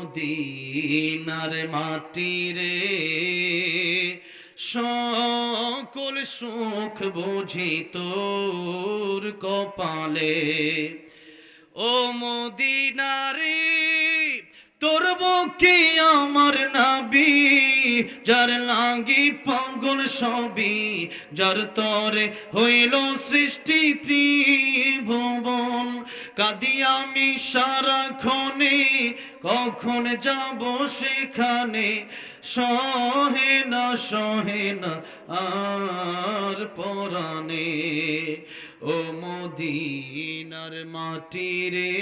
মদিনার মাটি রে। সকল সুখ বুঝি তোর কপালে। ও মদিনারে তোর বুকে আমার নাবি, যার লাগি পাগল সবি যার তরে হইল সৃষ্টি ত্রিভুবন কাদি আমি সারাক্ষণে, কখন যাব সেখানে? সহে না সহে না, আর পরাণে। ও মদিনার মাটি রে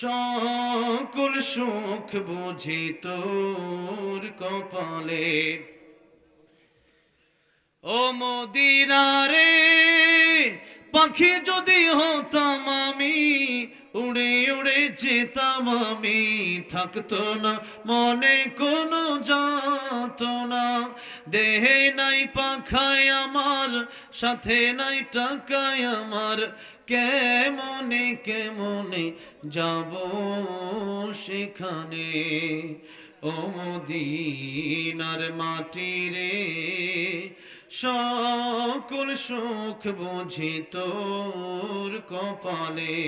সকল সুখ বুঝি তোর কপালে। ও মদিনারে পাখি যদি হতাম আমি, উড়ে উড়ে যেতাম আমি। থাকতো না, মনে কোনো যাত না দেহে নাই পাখায় আমার, সাথে নাই টাকায় আমার। কেমনে কেমনে যাব সেখানে? ও মদিনার মাটি রে সকল সুখ বুঝি তোর কপালে।